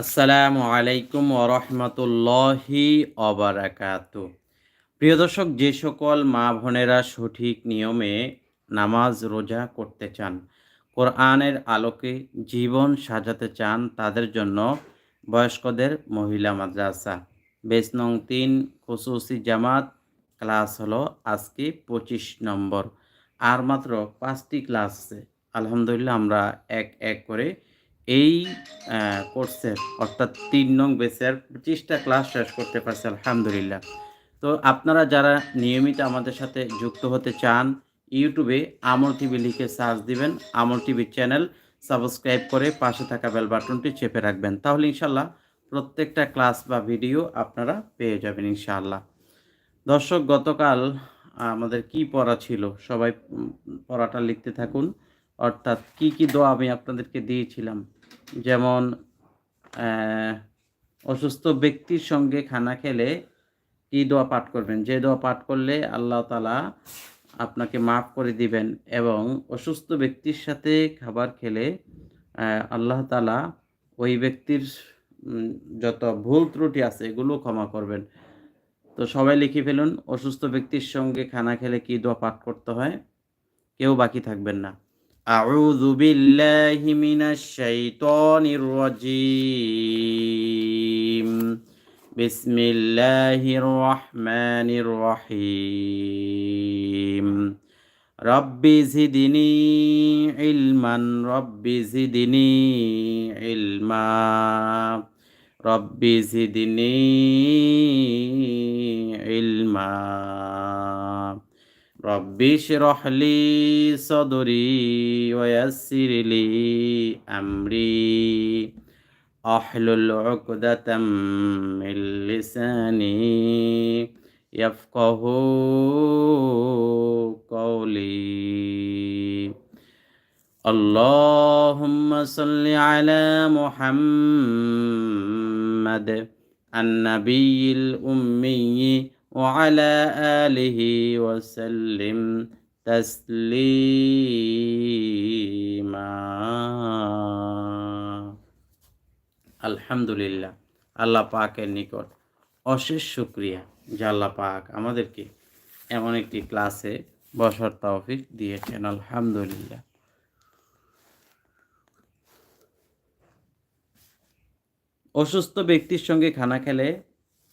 আসসালামু আলাইকুম ওরহমতুল্লাহি অবরাকাত প্রিয় দর্শক, যে সকল মা বোনেরা সঠিক নিয়মে নামাজ রোজা করতে চান, কোরআনের আলোকে জীবন সাজাতে চান, তাদের জন্য বয়স্কদের মহিলা মাদ্রাসা। বেস নং তিন খুসুসি জামাত, ক্লাস হলো আজকে পঁচিশ নম্বর। আর মাত্র পাঁচটি ক্লাস আছে। আলহামদুলিল্লাহ আমরা এক এক করে এই কোর্সের অর্থাৎ তিন নং বেসের পঁচিশটা ক্লাস শেষ করতে পারছি, আলহামদুলিল্লাহ। তো আপনারা যারা নিয়মিত আমাদের সাথে যুক্ত হতে চান, ইউটিউবে আমর টিভি লিখে সার্চ দিবেন, আমর টিভি চ্যানেল সাবস্ক্রাইব করে পাশে থাকা বেল বাটনটি চেপে রাখবেন। তাহলে ইনশাল্লাহ প্রত্যেকটা ক্লাস বা ভিডিও আপনারা পেয়ে যাবেন ইনশাআল্লাহ। দর্শক, গতকাল আমাদের কি পড়া ছিল? সবাই পড়াটা লিখতে থাকুন। অর্থাৎ কি কি দোয়া আমি আপনাদেরকে দিয়েছিলাম? যেমন অসুস্থ ব্যক্তির সঙ্গে খানা খেলে কি দোয়া পাঠ করবেন? যে দোয়া পাঠ করলে আল্লাহ তালা আপনাকে মাফ করে দিবেন এবং অসুস্থ ব্যক্তির সাথে খাবার খেলে আল্লাহ তালা ওই ব্যক্তির যত ভুল ত্রুটি আছে এগুলো ক্ষমা করবেন। তো সবাই লিখে ফেলুন, অসুস্থ ব্যক্তির সঙ্গে খানা খেলে কি দোয়া পাঠ করতে হয়? কেউ বাকি থাকবেন না। أعوذ بالله من الشيطان الرجيم. بسم الله الرحمن الرحيم. رب زدني علما رب زدني علما. رب زدني علما. رب اشرح لي صدري ويسر لي أمري. أحلل عقدة من لساني يفقه قولي. اللهم صل على محمد النبي الأمي وعلى آله وسلم تسليما আলহামদুলিল্লাহ আল্লাহ পাকের নিকট অশেষ শুক্রিয়া যে আল্লাহ পাক আমাদেরকে এমন একটি ক্লাসে বসার তৌফিক দিয়েছেন আলহামদুলিল্লাহ অসুস্থ ব্যক্তির সঙ্গে খানা খেলে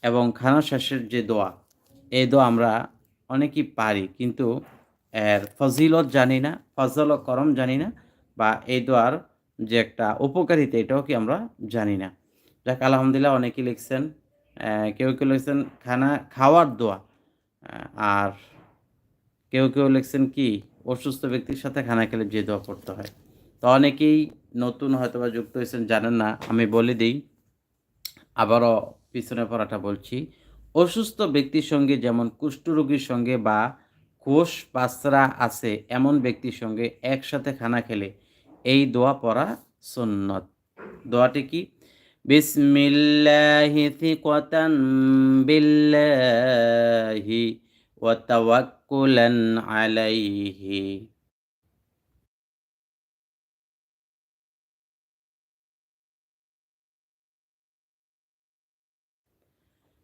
এবং খানা শেষের যে দোয়া এই দোয়া আমরা অনেকেই পারি, কিন্তু, এর ফজিলত জানি না, ফজল করম জানি না, বা এই দোয়ার যে একটা উপকারিতা এটাও কি আমরা জানি না। যাক, আলহামদুলিল্লাহ অনেকেই লিখছেন কেউ কেউ লিখছেন খানা, খাওয়ার দোয়া আর কেউ কেউ লিখছেন কি, অসুস্থ ব্যক্তির সাথে খানা খেলে যে দোয়া করতে হয়। তো অনেকেই নতুন হয়তো বা যুক্ত হয়েছেন, জানেন না, আমি বলে দিই। আবারও পিছনে পড়াটা বলছি অসুস্থ ব্যক্তির সঙ্গে যেমন কুষ্ঠরোগীর সঙ্গে বা কোষ পাসরা আছে, এমন ব্যক্তির সঙ্গে একসাথে খানা খেলে এই দোয়া পড়া সুন্নত। দোয়াটি কি? বিসমিল্লাহি থিকাতান বিল্লাহি ওয়া তাওয়াক্কুলান আলাইহি।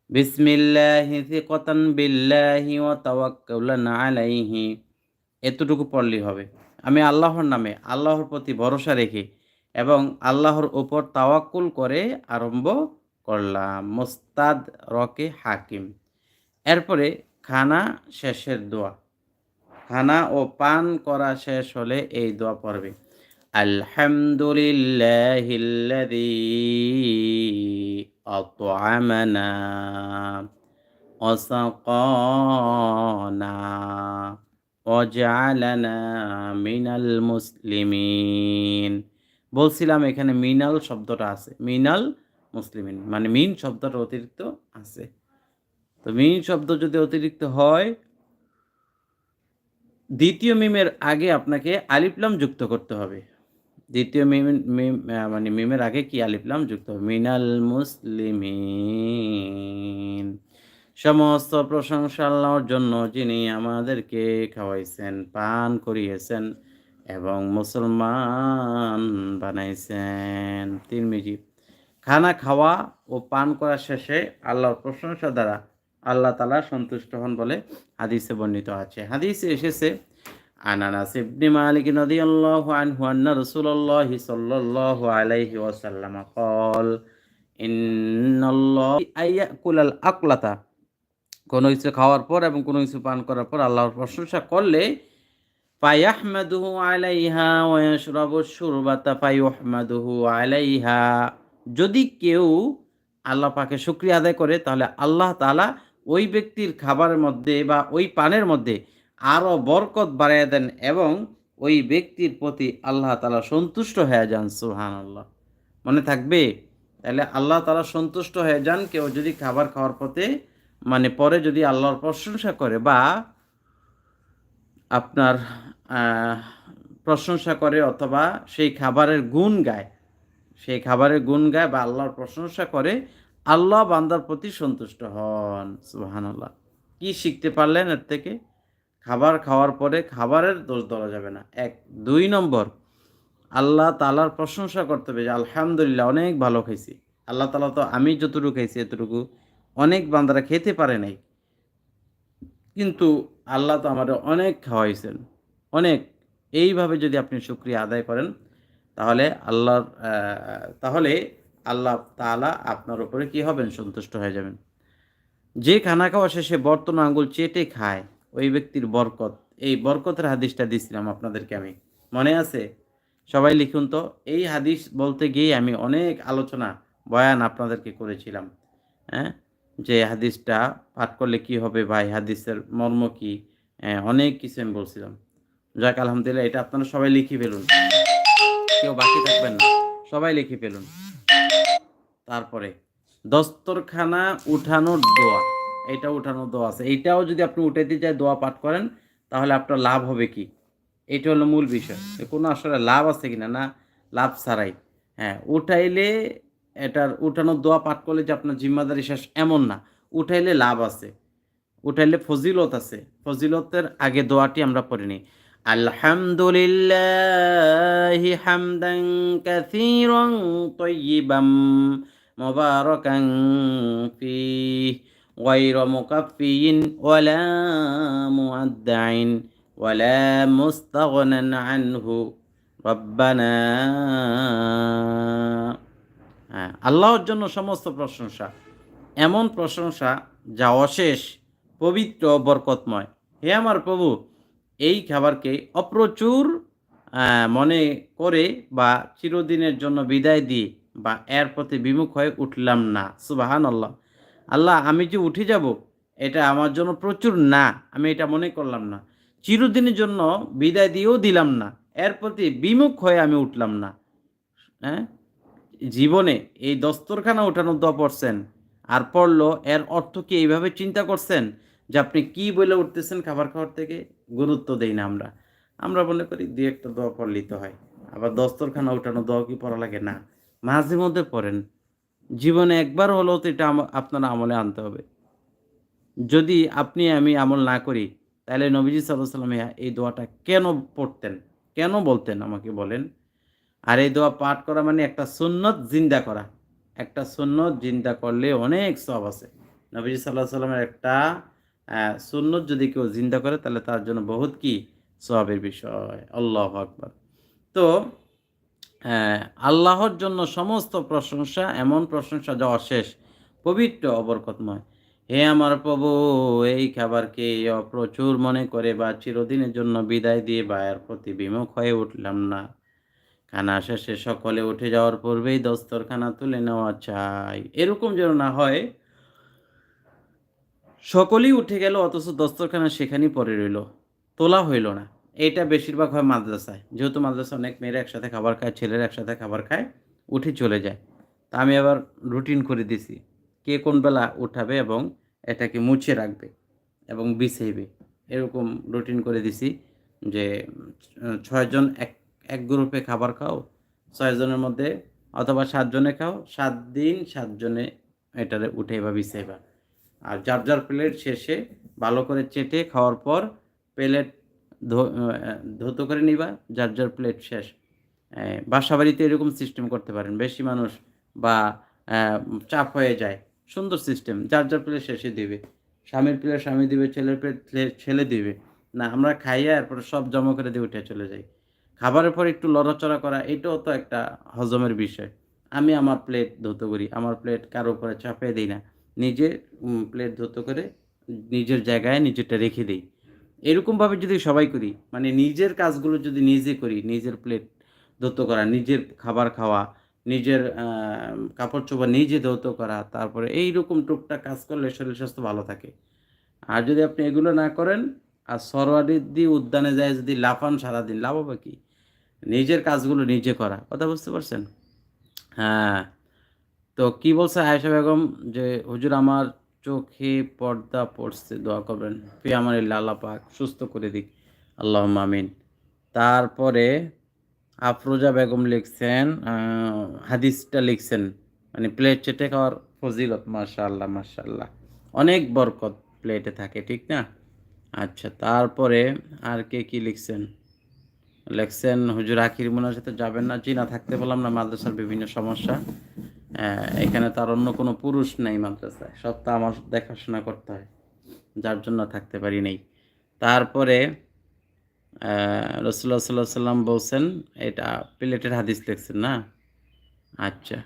বিসমিল্লাহি থিকাতান বিল্লাহি ওয়া তাওয়াক্কুলান আলাইহি। এতটুকু পড়লেই হবে। আমি আল্লাহর নামে, আল্লাহর প্রতি ভরসা রেখে এবং আল্লাহর উপর তাওয়াক্কুল করে আরম্ভ করলাম। মোস্তাদ রকে হাকিম। এরপরে খানা শেষের দোয়া। খানা ও পান করা শেষ হলে এই দোয়া পড়বে। আলহামদুলিল্লাহিল্লাযী আত'আমানা وسقانا وجعلنا মিনাল মুসলিমিন বলছিলাম এখানে মিনাল শব্দটা আছে মিনাল মুসলিমিন মানে মিন শব্দটা অতিরিক্ত আছে তো মিন শব্দ যদি অতিরিক্ত হয় দ্বিতীয় মিমের আগে আপনাকে আলিফলাম যুক্ত করতে হবে দ্বিতীয় মিম মিম মানে মিমের আগে কি আলিফলাম যুক্ত মিনাল মুসলিমিন। সমস্ত প্রশংসা আল্লাহর জন্য যিনি আমাদেরকে খাওয়াইছেন, পান করিয়েছেন এবং মুসলমান বানাইছেন। তিন তিরমিজি, খানা খাওয়া ও পান করা শেষে আল্লাহর প্রশংসা দ্বারা আল্লাহ তালা সন্তুষ্ট হন বলে হাদিসে বর্ণিত আছে। হাদিসে এসেছে আনানাস ইবনে মালিক রাদিয়াল্লাহু আনহু আন্না রাসূলুল্লাহি সাল্লাল্লাহু আলাইহি ওয়াসাল্লাম قال ইন্নাল্লাহ আয়াকুলাল আকলাতা কোনো কিছু খাওয়ার পর এবং কোনো কিছু পান করার পর আল্লাহর প্রশংসা করলে ফায়াহমাদুহু আলাইহা ওয়া ইয়াশরাবু শুরবাতা ফায়ুহমাদুহু আলাইহা যদি কেউ আল্লাহ পাকে শুক্রিয়া আদায় করে তাহলে আল্লাহ তাআলা ওই ব্যক্তির খাবারের মধ্যে বা ওই পানের মধ্যে আরও বরকত বাড়াইয়া দেন এবং ওই ব্যক্তির প্রতি আল্লাহ তালা সন্তুষ্ট হয়ে যান সুহান আল্লাহ মনে থাকবে? তাহলে আল্লাহ তাআলা সন্তুষ্ট হয়ে যান কেউ যদি খাবার খাওয়ার পথে মানে পরে যদি আল্লাহর প্রশংসা করে বা আপনার প্রশংসা করে অথবা সেই খাবারের গুণ গায়, সেই খাবারের গুণ গায় বা আল্লাহর প্রশংসা করে, আল্লাহ বান্দার প্রতি সন্তুষ্ট হন সুহান আল্লাহ কী শিখতে পারলেন এর থেকে? খাবার খাওয়ার পরে খাবারের দোষ ধরা যাবে না। এক, দুই নম্বর, আল্লাহ তালার প্রশংসা করতে হবে যে, আলহামদুলিল্লাহ, অনেক ভালো খাইছি। আল্লাহ তালা তো আমি যতটুকু খাইছি এতটুকু অনেক বান্দারা খেতে পারে নাই। কিন্তু আল্লাহ তো আমাদের অনেক খাওয়াইছেন। অনেক। এইভাবে যদি আপনি শুক্রিয়া আদায় করেন, তাহলে আল্লাহর তাহলে আল্লাহ তাআলা আপনার উপরে কি হবেন? সন্তুষ্ট হয়ে যাবেন। যে খানা খাওয়া শেষে বর্তমান আঙ্গুল চেটে খায়। ওই ব্যক্তির বরকত। এই বরকতের হাদিসটা দিছিলাম আপনাদেরকে আমি। মনে আছে? সবাই লিখুন তো। এই হাদিস বলতে গিয়ে আমি অনেক আলোচনা বয়ান আপনাদেরকে করেছিলাম। হ্যাঁ? যে হাদিসটা পাঠ করলে কি হবে ভাই? হাদিসের মর্ম কি? হ্যাঁ, অনেক কিছু আমি বলছিলাম। যাক আলহামদুলিল্লাহ এটা আপনারা সবাই লিখে ফেলুন। কেউ বাকি থাকবেন না। সবাই লিখে ফেলুন। তারপরে দস্তরখানা উঠানোর দোয়া। এটা উঠানোর দোয়া আছে। এইটাও যদি আপনি উঠাইতে চাই দোয়া পাঠ করেন, তাহলে আপনার লাভ হবে কি? এটা হলো মূল বিষয়। কোনো আসলে লাভ আছে কি না না লাভ ছাড়াই। হ্যাঁ উঠাইলে এটার উঠানোর দোয়া পাঠ করলে যে আপনার জিম্মাদারি শেষ এমন না। উঠাইলে লাভ আছে। উঠাইলে ফজিলত আছে। ফজিলতের আগে দোয়াটি আমরা পড়ে নিই। আলহামদুলিল্লাহ ফীহ। غير مكفي ولا مودع ولا مستغنى عنه ربنا হ্যাঁ আল্লাহর জন্য সমস্ত প্রশংসা এমন প্রশংসা যা অশেষ পবিত্র ও বরকতময় হে আমার প্রভু এই খাবারকে অপ্রচুর আহ, মনে করে বা চিরদিনের জন্য বিদায় দিয়ে বা এর প্রতি বিমুখ হয়ে উঠলাম না সুবাহান আল্লাহ আল্লাহ, আমি যে উঠে যাব, এটা আমার জন্য প্রচুর না, আমি এটা মনে করলাম না। চিরদিনের জন্য বিদায় দিয়েও দিলাম না। এর প্রতি বিমুখ হয়ে আমি উঠলাম না। হ্যাঁ? জীবনে এই দস্তরখানা উঠানোর দোয়া পড়ছেন। আর পড়ল, এর অর্থ কি এইভাবে চিন্তা করছেন? যে আপনি কি বলে উঠতেছেন খাবার খাওয়ার থেকে? গুরুত্ব দেই না আমরা। আমরা মনে করি দুই একটা দোয়া পড়লেই হয়। আবার দস্তরখানা উঠানো দোয়া কি পড়া লাগে? না। মাঝে মধ্যে পড়েন। জীবনে একবার হলেও তো এটা আপনার আমলে আনতে হবে। যদি আপনি, আমি আমল না করি, তাহলে নবীজি সাল্লাহ সাল্লাম এই দোয়াটা কেন পড়তেন? কেন বলতেন আমাকে বলেন? আর এই দোয়া পাঠ করা মানে একটা সুন্নত জিন্দা করা। একটা সুন্নত জিন্দা করলে অনেক সব আছে। নবীজি সাল্লাহ সাল্লামের একটা সুন্নত যদি কেউ জিন্দা করে, তাহলে তার জন্য বহুত কি সবের বিষয়। আল্লাহ আকবর। তো আল্লাহর জন্য সমস্ত প্রশংসা, এমন প্রশংসা যা অশেষ, পবিত্র, অবরকতময়। হে আমার প্রভু, এই খাবারকে প্রচুর মনে করে বা চিরদিনের জন্য বিদায় দিয়ে বা এর প্রতি বিমুখ হয়ে উঠলাম না। খানা শেষে সকলে উঠে যাওয়ার পূর্বেই দস্তরখানা তুলে নেওয়া চাই। এরকম যেন না হয়, সকলেই উঠে গেল, অথচ দস্তরখানা সেখানেই পড়ে রইল, তোলা হইল না। এটা বেশিরভাগ হয় মাদ্রাসায়। যেহেতু মাদ্রাসা অনেক মেয়েরা একসাথে খাবার খায়, ছেলেরা একসাথে খাবার খায়, উঠে চলে যায়। তা আমি আবার রুটিন করে দিছি। কে কোন বেলা উঠাবে এবং এটাকে মুছে রাখবে এবং বিছাইবে। এরকম রুটিন করে দিছি যে ছয়জন এক এক গ্রুপে খাবার খাও ছয়জনের মধ্যে অথবা সাতজনে খাও, সাত দিন সাতজনে এটারে উঠেবা বিছাইবা। আর যার যার প্লেট শেষে ভালো করে চেটে খাওয়ার পর প্লেট ধৌত করে নিবা, যার যার প্লেট শেষ। বাসা বাড়িতে এরকম সিস্টেম করতে পারেন। বেশি মানুষ বা চাপ হয়ে যায়। সুন্দর সিস্টেম যার যার প্লেট শেষে দিবে। স্বামীর প্লেট স্বামী দিবে, ছেলের প্লেট ছেলে- দিবে। না, আমরা খাইয়া এরপরে সব জমা করে দিয়ে উঠে চলে যাই। খাবারের পর একটু লড়াচড়া করা, এটাও তো একটা হজমের বিষয়। আমি আমার প্লেট ধুতো করি। আমার প্লেট কারও উপরে চাপিয়ে দিই না। নিজে প্লেট ধুতো করে নিজের জায়গায় নিজেরটা রেখে দিই। এরকমভাবে যদি সবাই করি মানে নিজের কাজগুলো যদি নিজে করি, নিজের প্লেট ধৌত করা, নিজের খাবার খাওয়া, নিজের কাপড় চোপড় নিজে ধৌত করা, তারপরে এই রকম টুকটাক কাজ করলে শরীর স্বাস্থ্য ভালো থাকে। আর যদি আপনি এগুলো না করেন, আর সরওয়ারিদ্দি উদ্যানে যায় যদি লাফান সারাদিন হবে কি? নিজের কাজগুলো নিজে করা, কথা বুঝতে পারছেন? হ্যাঁ। তো কি বলছে আয়েশা বেগম যে, হুজুর আমার চোখে পর্দা পড়ছে, দোয়া করবেন। ফি আমার এই লালা পাক, সুস্থ করে দিক। আল্লাহ মামিন তারপরে আফরোজা বেগম লিখছেন হাদিসটা লিখছেন মানে প্লেট চেটে খাওয়ার ফজিলত, মাশাআল্লাহ মাশাআল্লাহ। অনেক বরকত প্লেটে থাকে, ঠিক না? আচ্ছা তারপরে আর কে কি লিখছেন? লিখছেন, হুজুর আখির মোনার সাথে যাবেন না জি না থাকতে বললাম না, মাদ্রাসার বিভিন্ন সমস্যা। এখানে তার অন্য কোনো পুরুষ নেই মাদ্রাসায়। সব তা আমার দেখাশোনা করতে হয়, যার জন্য থাকতে পারি নেই। তারপরে রসুল্লাহ সাল্লাহ সাল্লাম বলছেন, এটা প্লেটের হাদিস দেখছেন না? আচ্ছা।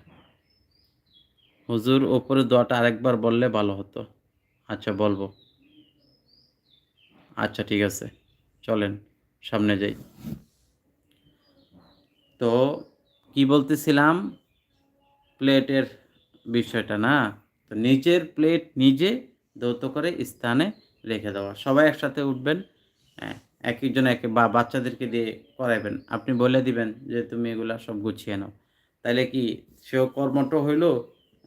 হুজুর ওপরে দোয়াটা আরেকবার বললে ভালো হতো। আচ্ছা বলব। আচ্ছা ঠিক আছে। চলেন, সামনে যাই। তো, কি বলতেছিলাম? প্লেটের বিষয়টা না? তো নিজের প্লেট নিজে দৌত করে স্থানে রেখে দেওয়া। সবাই একসাথে উঠবেন হ্যাঁ এক একজন একে বা, বাচ্চাদেরকে দিয়ে করাইবেন। আপনি বলে দিবেন যে, তুমি এগুলা সব গুছিয়ে নাও। তাহলে কি সেও কর্মঠ হইল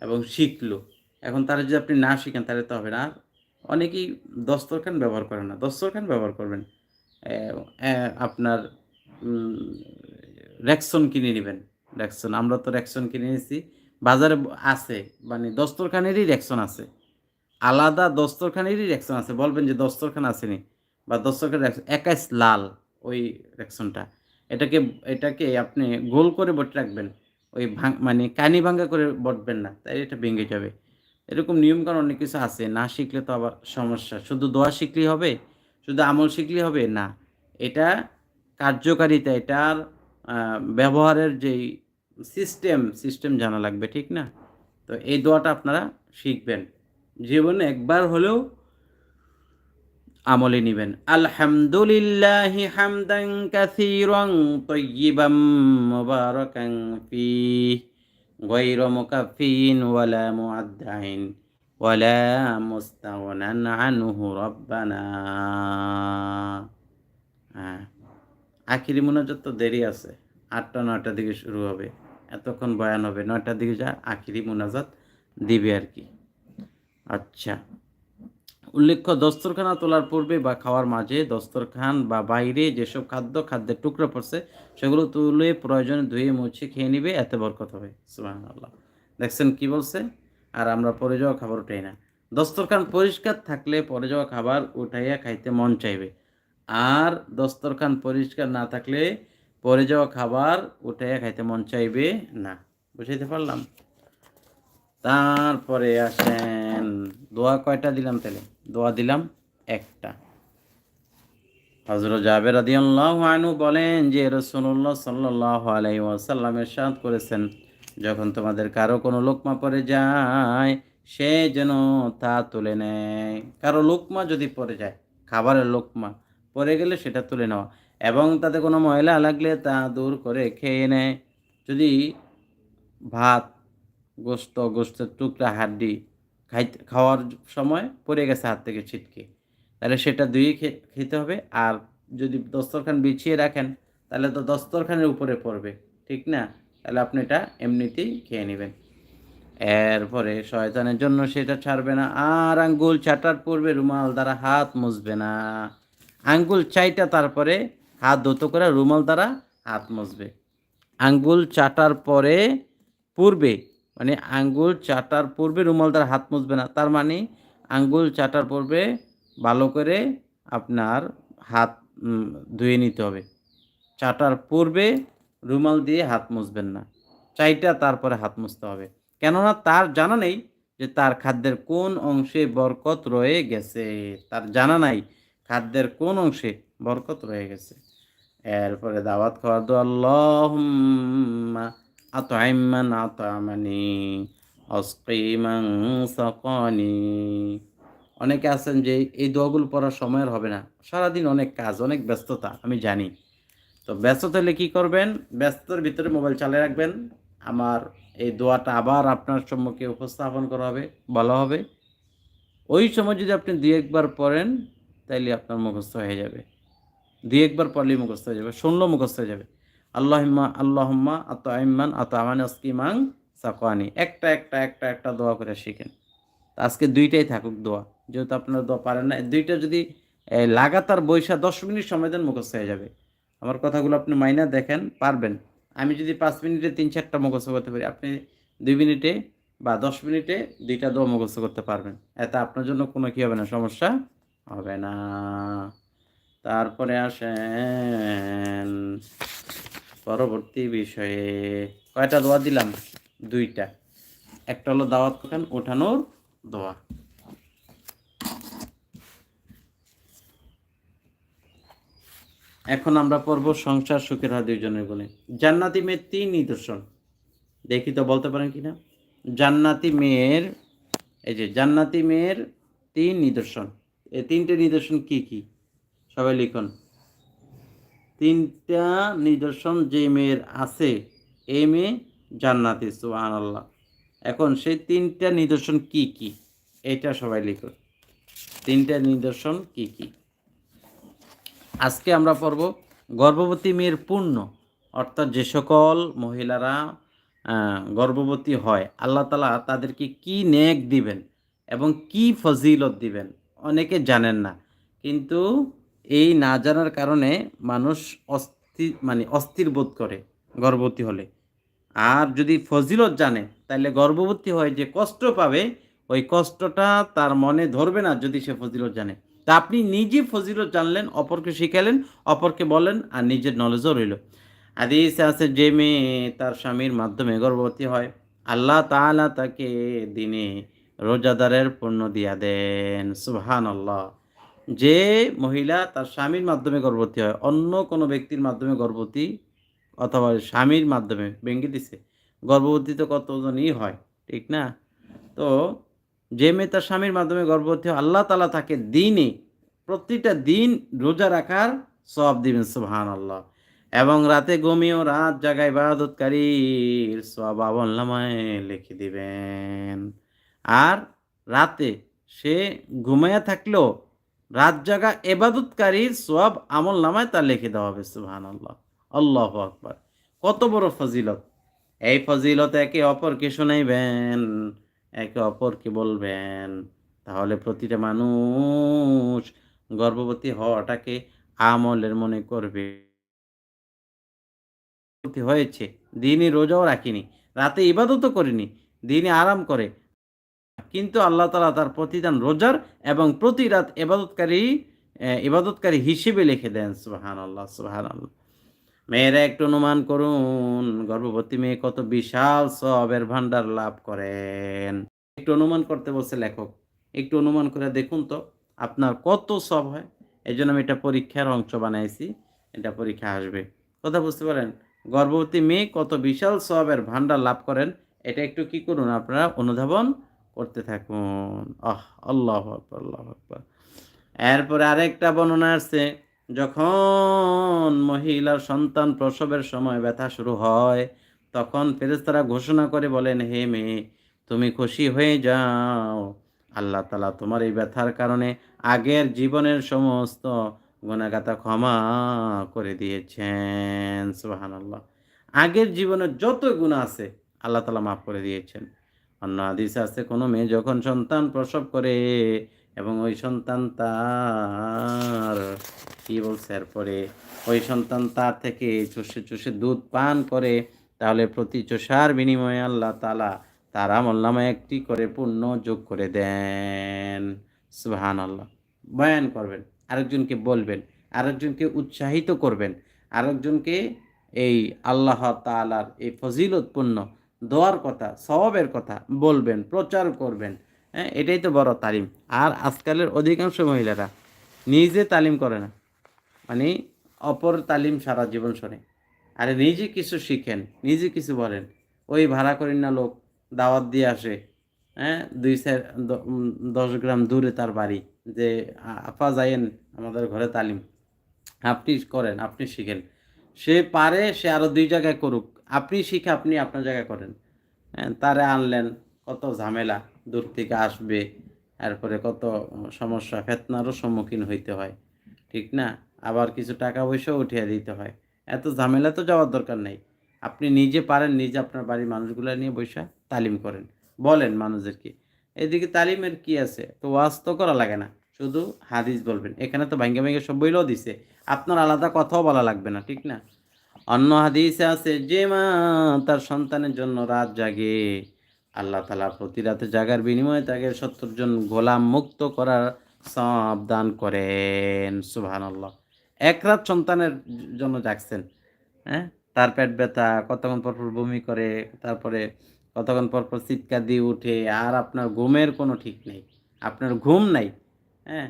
এবং শিখলো? এখন তারা যদি আপনি না শিখেন, তাহলে তো হবে না। আর অনেকেই দস্তরখান ব্যবহার করে না। দস্তরখান ব্যবহার করবেন। আপনার রেক্সন কিনে নেবেন। রেক্সন, আমরা তো রেক্সন কিনে নিয়েছি বাজারে আছে মানে দস্তরখানেরই রেক্সন আছে। আলাদা দস্তরখানেরই রেক্সন আছে। বলবেন যে দস্তরখান আসেনি বা দস্তরখান একাইশ লাল ওই রেক্সনটা এটাকে এটাকে আপনি গোল করে বটে রাখবেন। ওই ভাঙ মানে কানি ভাঙ্গা করে বটবেন না, তাই এটা ভেঙে যাবে। এরকম নিয়মকানুন অনেক কিছু আছে। না শিখলে তো আবার সমস্যা। শুধু দোয়া শিখলেই হবে? শুধু আমল শিখলেই হবে? না। এটা কার্যকারিতা, এটার ব্যবহারের যেই সিস্টেম সিস্টেম জানা লাগবে ঠিক না তো এই দোয়াটা আপনারা শিখবেন জীবনে একবার হলেও আমলে নিবেন আলহামদুলিল্লাহ হামদান কাসীরান তাইয়িবাম মুবারাকান ফি غير مكفين ولا معدعين ولا مستغنى عنه ربنا হ্যাঁ আখিরি মোনাজাত তো দেরি আছে আটটা নয়টার দিকে শুরু হবে এতক্ষণ বয়ান হবে। নয়টার দিকে যা আখিরি মোনাজাত দিবে আর কি। আচ্ছা। উল্লেখ্য, দস্তরখানা তোলার পূর্বে বা খাওয়ার মাঝে দস্তরখান বা বাইরে যেসব খাদ্য, খাদ্যের টুকরো পড়ছে, সেগুলো তুলে প্রয়োজনে ধুয়ে মুছে খেয়ে নিবে, এত বরকত হবে। সুবাহ আল্লাহ দেখছেন কি বলছে? আর আমরা পরে যাওয়া খাবার উঠাই না। দস্তরখান পরিষ্কার থাকলে পরে যাওয়া খাবার উঠাইয়া খাইতে মন চাইবে। আর দস্তরখান পরিষ্কার না থাকলে পরে যাওয়া খাবার উঠাইয়া খাইতে মন চাইবে না। বুঝাইতে পারলাম? তারপরে আসেন, দোয়া কয়টা দিলাম তাহলে? দোয়া দিলাম একটা। জাবের বলেন যে, রাসূলুল্লাহ সাল্লাল্লাহু আলাইহি করেছেন, যখন তোমাদের কারও কোনো লোকমা পড়ে যায়, সে যেন তা তুলে নেয়। কারও লোকমা যদি পড়ে যায়, খাবারের লোকমা পড়ে গেলে সেটা তুলে নেওয়া। এবং তাতে কোনো ময়লা লাগলে তা দূর করে খেয়ে নেয়। যদি ভাত, গোস্ত, গোস্তের টুকরা হাড্ডি খাইতে খাওয়ার সময় পড়ে গেছে হাত থেকে ছিটকে, তাহলে সেটা খে- খেতে হবে। আর যদি দস্তরখান বিছিয়ে রাখেন, তাহলে তো দস্তরখানের উপরে পড়বে, ঠিক না? তাহলে আপনি এটা এমনিতেই খেয়ে নেবেন। এরপরে শয়তানের জন্য সেটা ছাড়বে না। আর আঙ্গুল চাটার পূর্বে রুমাল দ্বারা হাত মুছবে না। আঙ্গুল চাইটা তারপরে হাত ধুতো করে রুমাল দ্বারা হাত মুছবে আঙ্গুল চাটার পরে পূর্বে মানে আঙ্গুল চাটার পূর্বে রুমাল দ্বারা হাত মুছবে না। তার মানে আঙ্গুল চাটার পূর্বে ভালো করে আপনার হাত ধুয়ে নিতে হবে। চাটার পূর্বে রুমাল দিয়ে হাত মুছবেন না। চাইটা তারপরে হাত মুছতে হবে। কেননা তার জানা নেই যে তার খাদ্যের কোন অংশে বরকত রয়ে গেছে। তার জানা নাই খাদ্যের কোন অংশে বরকত রয়ে গেছে। এরপরে দাওয়াত খাওয়ার দো আল্লাহ আতআইমান আতআমানি অস্কিমান সাকানি। অনেকে আছেন যে এই দোয়াগুলো পড়ার সময়ের হবে না। সারাদিন অনেক কাজ, অনেক ব্যস্ততা, আমি জানি। তো ব্যস্ততা হলে কী করবেন? ব্যস্ততার ভিতরে মোবাইল চালিয়ে রাখবেন। আমার এই দোয়াটা আবার আপনার সম্মুখে উপস্থাপন করা হবে, বলা হবে। ওই সময় যদি আপনি দুই একবার পড়েন, তাইলে আপনার মুখস্থ হয়ে যাবে। দুই একবার পড়লেই মুখস্থ হয়ে যাবে, শুনলেও মুখস্থ হয়ে যাবে। আল্লাহিম্মা, আল্লাহম্মা আত আমান আসকিমাং সাকওয়ানি একটা একটা একটা একটা দোয়া করে শিখেন। আজকে দুইটাই থাকুক দোয়া। যেহেতু আপনার দোয়া পারেন না, দুইটা যদি লাগাতার বৈশা দশ মিনিট সময় দেন মুখস্থ হয়ে যাবে। আমার কথাগুলো আপনি মাইনা দেখেন, পারবেন। আমি যদি পাঁচ মিনিটে তিন চারটা মুখস্থ করতে পারি, আপনি দুই মিনিটে বা দশ মিনিটে দুইটা দোয়া মুখস্থ করতে পারবেন। এতে আপনার জন্য কোনো কী হবে না, সমস্যা হবে না। তারপরে আসেন পরবর্তী বিষয়ে কয়টা দোয়া দিলাম? দুইটা। একটা হলো দাওয়াত খান ওঠানোর দোয়া। এখন আমরা পড়ব সংসার সুখের হয় দুইজনের বলে জান্নাতি মেয়ের তিন নিদর্শন। দেখি তো বলতে পারেন কি না জান্নাতি মেয়ের, এই যে জান্নাতি মেয়ের তিন নিদর্শন। এই তিনটে নিদর্শন কি কি? সবাই লিখুন। তিনটা নিদর্শন যে মেয়ের আছে, এই মেয়ে জান্নাতি সুবাহ আল্লাহ এখন সেই তিনটা নিদর্শন কি কি? এটা সবাই লিখুন। তিনটা নিদর্শন কি কি? আজকে আমরা পড়ব গর্ভবতী মেয়ের পূর্ণ অর্থাৎ যে সকল মহিলারা গর্ভবতী হয়, আল্লাহ তালা তাদেরকে কি নেক দিবেন এবং কি ফজিলত দিবেন অনেকে জানেন না। কিন্তু এই না জানার কারণে মানুষ অস্থির মানে অস্থির বোধ করে গর্ভবতী হলে। আর যদি ফজিলত জানে তাহলে গর্ভবতী হয় যে কষ্ট পাবে, ওই কষ্টটা তার মনে ধরবে না যদি সে ফজিলত জানে। তা আপনি নিজে ফজিলত জানলেন, অপরকে শিখালেন, অপরকে বলেন আর নিজের নলেজও রইল। হাদিসে আছে, যে মেয়ে তার স্বামীর মাধ্যমে গর্ভবতী হয়, আল্লাহ তাআলা তাকে দিনে রোজাদারের পণ্য দিয়া দেন। সুবহান আল্লাহ যে মহিলা তার স্বামীর মাধ্যমে গর্ভবতী হয়, অন্য কোনো ব্যক্তির মাধ্যমে গর্ভবতী অথবা স্বামীর মাধ্যমে ভেঙে দিছে, গর্ভবতী তো কতজনই হয়, ঠিক না? তো যে মেয়ে তার স্বামীর মাধ্যমে গর্ভবতী হয়, আল্লাহ তালা তাকে দিনে, প্রতিটা দিন রোজা রাখার সব দিবেন সুবহান আল্লাহ এবং রাতে ঘুমিয়েও রাত জাগায় ইবাদতকারীর সব আমলনামায় লিখে দিবেন। আর রাতে সে ঘুমাইয়া থাকলেও রাত জাগা এবাদতকারীর সব আমল নামায় তা লিখে দেওয়া হবে সুবহান আল্লাহ আল্লাহ আকবর। কত বড় ফজিলত। এই ফজিলত একে অপরকে শোনাইবেন, একে অপরকে বলবেন। তাহলে প্রতিটা মানুষ গর্ভবতী হওয়াটাকে আমলের মনে করবে। হয়েছে। দিনই রোজাও রাখিনি। রাতে ইবাদতও করিনি। দিনে আরাম করে। কিন্তু আল্লাহ তালা তার প্রতিদান রোজার এবং প্রতি রাত এবাদতকারী ইবাদতকারী হিসেবে লিখে দেন সুবাহান আল্লাহ সুবাহান আল্লাহ মেয়েরা একটু অনুমান করুন, গর্ভবতী মেয়ে কত বিশাল সবের ভান্ডার লাভ করেন। একটু অনুমান করতে বলছে লেখক, একটু অনুমান করে দেখুন তো, আপনার কত সব হয়? এই জন্য আমি এটা পরীক্ষার অংশ বানাইছি, এটা পরীক্ষা আসবে। কথা বুঝতে পারেন? গর্ভবতী মেয়ে কত বিশাল সবের ভান্ডার লাভ করেন, এটা একটু কি করুন আপনারা অনুধাবন করতে থাকুন। আহ, আল্লাহ আকবর আল্লাহ আকবর। এরপরে আরেকটা বর্ণনা আছে যখন মহিলার সন্তান প্রসবের সময় ব্যথা শুরু হয়, তখন ফেরেশতারা ঘোষণা করে বলেন, হে মেয়ে, তুমি খুশি হয়ে যাও। আল্লাহ তালা তোমার এই ব্যথার কারণে আগের জীবনের সমস্ত গুণাগাতা ক্ষমা করে দিয়েছেন। সুবাহান আল্লাহ আগের জীবনের যত গুণা আছে, আল্লাহ তালা মাফ করে দিয়েছেন। অন্য আদিস আছে, কোনো মেয়ে যখন সন্তান প্রসব করে এবং ওই সন্তান তার, কি বলছে এরপরে, ওই সন্তান তার থেকে চষে চষে দুধ পান করে, তাহলে প্রতি চষার বিনিময়ে আল্লাহ তালা তার আমল নামায় একটি করে পূর্ণ যোগ করে দেন। সুবহান আল্লাহ বয়ান করবেন, আরেকজনকে বলবেন, আরেকজনকে উৎসাহিত করবেন, আরেকজনকে এই আল্লাহ তালার এই ফজিলতপূর্ণ দোয়ার কথা, সওয়াবের কথা বলবেন, প্রচার করবেন। হ্যাঁ এটাই তো বড় তালিম। আর আজকালের অধিকাংশ মহিলারা নিজে তালিম করে না। মানে অপর তালিম সারা জীবন শোনে। আরে নিজে কিছু শিখেন, নিজে কিছু বলেন। ওই ভাড়া করেন না লোক দাওয়াত দিয়ে আসে। হ্যাঁ দুই চার দশ গ্রাম দূরে তার বাড়ি যে আপা যাইয়েন আমাদের ঘরে তালিম। আপনি করেন, আপনি শিখেন। সে পারে, সে আরও দুই জায়গায় করুক। আপনি শিখে আপনি আপনার জায়গায় করেন। হ্যাঁ তারে আনলেন, কত ঝামেলা, দূর থেকে আসবে তারপরে কত সমস্যা, ফেতনারও সম্মুখীন হইতে হয়, ঠিক না? আবার কিছু টাকা পয়সাও উঠিয়ে দিতে হয়। এত ঝামেলা তো যাওয়ার দরকার নেই। আপনি নিজে পারেন, নিজে আপনার বাড়ির মানুষগুলো নিয়ে বসে তালিম করেন। বলেন মানুষদেরকে এদিকে তালিমের কি আছে? তো ওয়াজ তো করা লাগে না। শুধু হাদিস বলবেন। এখানে তো ভাঙ্গে ভাঙ্গে সব বইলেও দিছে। আপনার আলাদা কথাও বলা লাগবে না, ঠিক না? অন্য হাদিসে আছে, যে মা তার সন্তানের জন্য রাত জাগে। আল্লাহ তালা প্রতি রাতে জাগার বিনিময়ে তাকে সত্তর জন গোলাম মুক্ত করার সব দান করেন। সুবহান আল্লাহ এক রাত সন্তানের জন্য জাগছেন। হ্যাঁ? তার পেট ব্যথা, কতক্ষণ পর পর বমি করে, তারপরে কতক্ষণ পর পর চিৎকার দিয়ে উঠে, আর আপনার ঘুমের কোনো ঠিক নেই। আপনার ঘুম নাই। হ্যাঁ?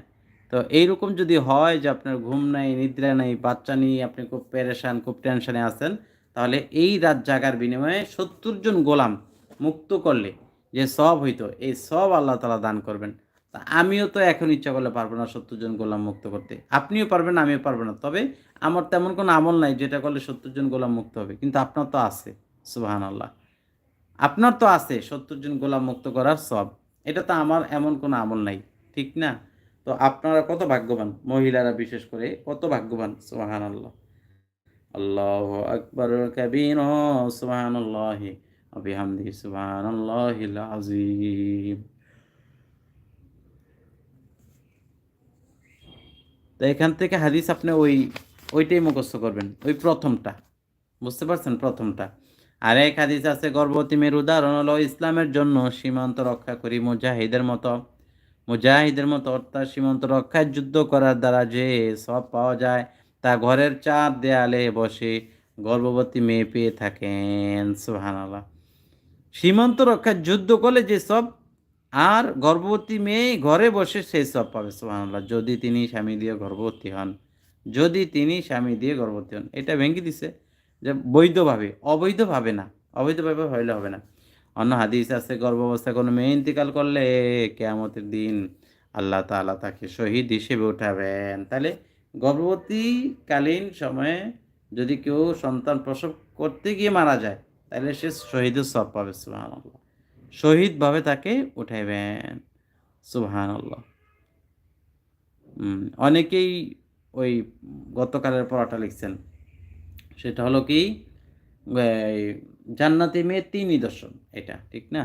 তো এইরকম যদি হয় যে আপনার ঘুম নাই, নিদ্রা নাই, বাচ্চা নিয়ে আপনি খুব পেরেশান, খুব টেনশানে আছেন, তাহলে এই রাত জাগার বিনিময়ে সত্তর জন গোলাম মুক্ত করলে যে সব হইতো, এই সব আল্লাহ তালা দান করবেন। তা আমিও তো এখন ইচ্ছা করলে পারব না সত্তর জন গোলাম মুক্ত করতে। আপনিও পারবেন, আমিও পারব না। তবে আমার তেমন কোনো আমল নাই যেটা করলে সত্তর জন গোলাম মুক্ত হবে। কিন্তু আপনার তো আছে সুবাহান আল্লাহ আপনার তো আছে সত্তর জন গোলাম মুক্ত করার সব। এটা তো আমার এমন কোনো আমল নাই, ঠিক না? তো আপনারা কত ভাগ্যবান, মহিলারা বিশেষ করে, কত ভাগ্যবান সুবাহান আল্লাহ আল্লাহ আকবর কবির সুবাহান আল্লাহ অবিহামদি আল্লাহ আজিম তো এখান থেকে হাদিস আপনি ওই, ওইটাই মুখস্থ করবেন, ওই প্রথমটা। বুঝতে পারছেন প্রথমটা? আর এক হাদিস আছে, গর্ভবতী মেয়ের উদাহরণ হলো ইসলামের জন্য সীমান্ত রক্ষা করি, মুজাহিদের মতো। মুজাহিদের মতো অর্থাৎ সীমান্ত রক্ষায় যুদ্ধ করার দ্বারা যে সব পাওয়া যায়, তা ঘরের চার দেয়ালে বসে গর্ভবতী মেয়ে পেয়ে থাকেন। সুহানাল্লাহ সীমান্ত রক্ষায় যুদ্ধ করলে যে সব, আর গর্ভবতী মেয়ে ঘরে বসে সেই সব পাবে সুহানাল্লাহ যদি তিনি স্বামী দিয়ে গর্ভবতী হন, যদি তিনি স্বামী দিয়ে গর্ভবতী হন, এটা ভেঙে দিছে। যে বৈধভাবে, অবৈধভাবে না, অবৈধভাবে হইলে হবে না। অন্য হাদিস আছে, গর্ভাবস্থায় কোনো মেয়ে ইন্তিকাল করলে কেয়ামতের দিন আল্লাহ তাআলা তাকে শহীদ হিসেবে উঠাবেন। তাহলে গর্ভবতীকালীন সময়ে যদি কেউ সন্তান প্রসব করতে গিয়ে মারা যায়, তাহলে সে শহীদের সব পাবে সুহান আল্লাহ শহীদভাবে তাকে উঠাইবেন সুবহান আল্লাহ অনেকেই ওই গতকালের পড়াটা লিখছেন। সেটা হলো কি জান্নাতি মেয়ের তিন নিদর্শন, এটা, ঠিক না?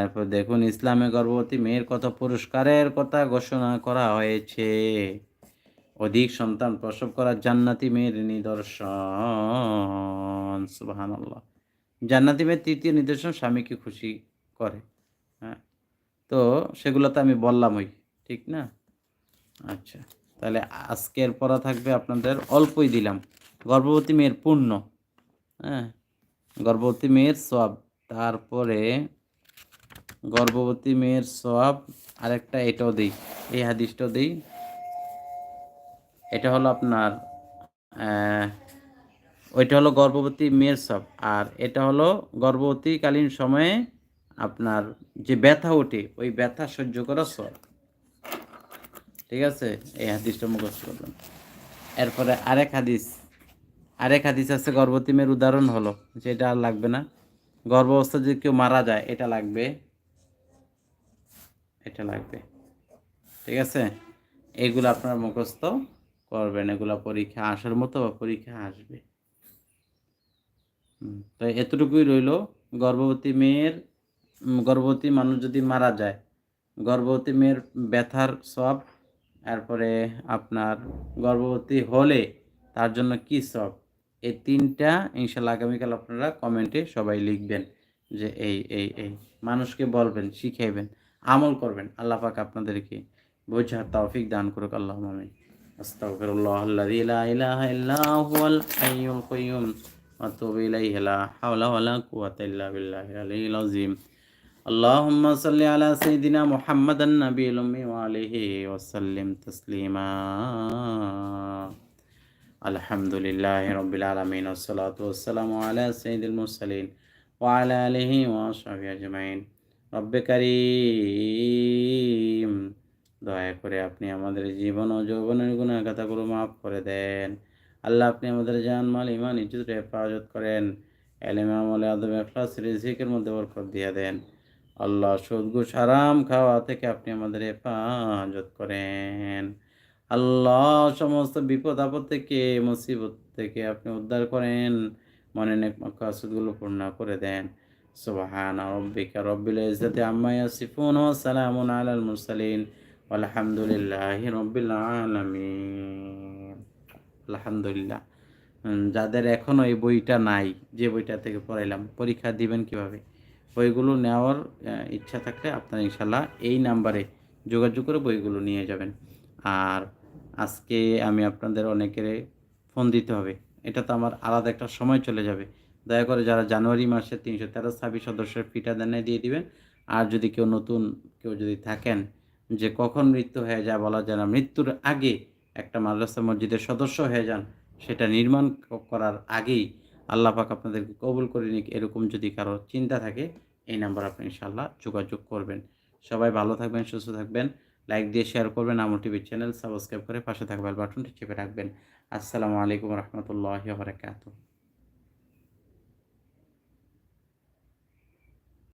এরপর দেখুন, ইসলামে গর্ভবতী মেয়ের কত পুরস্কারের কথা ঘোষণা করা হয়েছে। অধিক সন্তান প্রসব করা জান্নাতি মেয়ের নিদর্শন সুবাহান আল্লাহ জান্নাতি মেয়ের তৃতীয় নিদর্শন স্বামীকে খুশি করে? হ্যাঁ? তো সেগুলো তো আমি বললাম ওই ঠিক না? আচ্ছা তাহলে আজকের পড়া থাকবে আপনাদের, অল্পই দিলাম। গর্ভবতী মেয়ের পুণ্য হ্যাঁ? গর্ভবতী মেয়ের সব তারপরে গর্ভবতী মেয়ের সব আরেকটা এটাও দিই, এই হাদিসটাও দিই। এটা হলো আপনার ওইটা হলো গর্ভবতী মেয়ের সব আর এটা হলো গর্ভবতীকালীন সময়ে আপনার যে ব্যথা ওঠে, ওই ব্যথা সহ্য করা সব ঠিক আছে? এই হাদিসটা মুখস্থ করবেন এরপরে আরেক হাদিস। আরেক হাদিস আছে, গর্ভবতী মেয়ের উদাহরণ হলো, যেটা আর লাগবে না। গর্ভাবস্থা যদি কেউ মারা যায়, এটা লাগবে এটা লাগবে। ঠিক আছে? এগুলো আপনার মুখস্থ করবেন, এগুলো পরীক্ষা আসার মতো বা পরীক্ষা আসবে। তো এতটুকুই রইল। গর্ভবতী মেয়ের গর্ভবতী মানুষ যদি মারা যায়, গর্ভবতী মেয়ের ব্যথার সব, তারপরে আপনার গর্ভবতী হলে তার জন্য কি সব? এই তিনটা ইনশাল্লাহ আগামীকাল আপনারা কমেন্টে সবাই লিখবেন যে এই এই এই মানুষকে বলবেন শিখাইবেন আমল করবেন আল্লাহ পাক আপনাদেরকে বোঝার তৌফিক দান করুক আল্লাহ মামিন أستغفر الله الذي لا إله إلا هو الحي القيوم وأتوب إليه لا حول ولا قوة إلا بالله العلي العظيم اللهم صل على سيدنا محمد النبي الأمي وآله وسلم تسليما আলহামদুলিল্লাহ রবিল আলমিন ওসলাতাম আলা সঈদুল মুরসালিন ওয়ালা আলহি ওয়াশাহি আজমাইন। রব্বে কারিম, দয়া করে আপনি আমাদের জীবন ও যৌবনের গুণের কথাগুলো মাফ করে দেন। আল্লাহ আপনি আমাদের জান, মাল ইমান ইজ্জুতে, হেফাজত করেন। এলেম, আমলে আদম এখলাস, রিজিকের মধ্যে বরকত দিয়ে দেন। আল্লাহ সুদ সারাম খাওয়া থেকে আপনি আমাদের হেফাজত করেন। আল্লাহ সমস্ত বিপদ, আপদ থেকে, মুসিবত থেকে আপনি উদ্ধার করেন। মনে নেক পূর্ণ করে দেন। সুবহান রব্বিকা রব্বিল ইজ্জাতি আম্মা ইয়াসিফুন ওয়া সালামুন আলাল মুরসালিন। আলহামদুলিল্লাহি রব্বিল আলামিন। আলহামদুলিল্লাহ। যাদের এখনও এই বইটা নাই, যে বইটা থেকে পড়াইলাম, পরীক্ষা দিবেন কীভাবে? বইগুলো নেওয়ার ইচ্ছা থাকলে আপনারা ইনশাল্লাহ এই নাম্বারে যোগাযোগ করে বইগুলো নিয়ে যাবেন। আর আজকে আমি আপনাদের অনেকের ফোন দিতে হবে। এটা তো আমার আলাদা একটা সময় চলে যাবে। দয়া করে যারা জানুয়ারি মাসে তিনশো তেরো ছাব্বিশ সদস্যের ফিটা দেনে দিয়ে দিবেন। আর যদি কেউ নতুন, কেউ যদি থাকেন যে কখন মৃত্যু হয়ে যায়, বলা যায় না, মৃত্যুর আগে একটা মাদ্রাসা মসজিদের সদস্য হয়ে যান, সেটা নির্মাণ করার আগেই আল্লাহ পাক আপনাদেরকে কবুল করে নিক, এরকম যদি কারও চিন্তা থাকে, এই নাম্বার আপনি ইনশাল্লাহ যোগাযোগ করবেন। সবাই ভালো থাকবেন, সুস্থ থাকবেন। লাইক দিয়ে শেয়ার করবেন, আমার টিভি চ্যানেল সাবস্ক্রাইব করে পাশে থাকবেন বাটনটি চেপে রাখবেন। আসসালামু আলাইকুম রহমতুল্লাহ বারকাতুহ।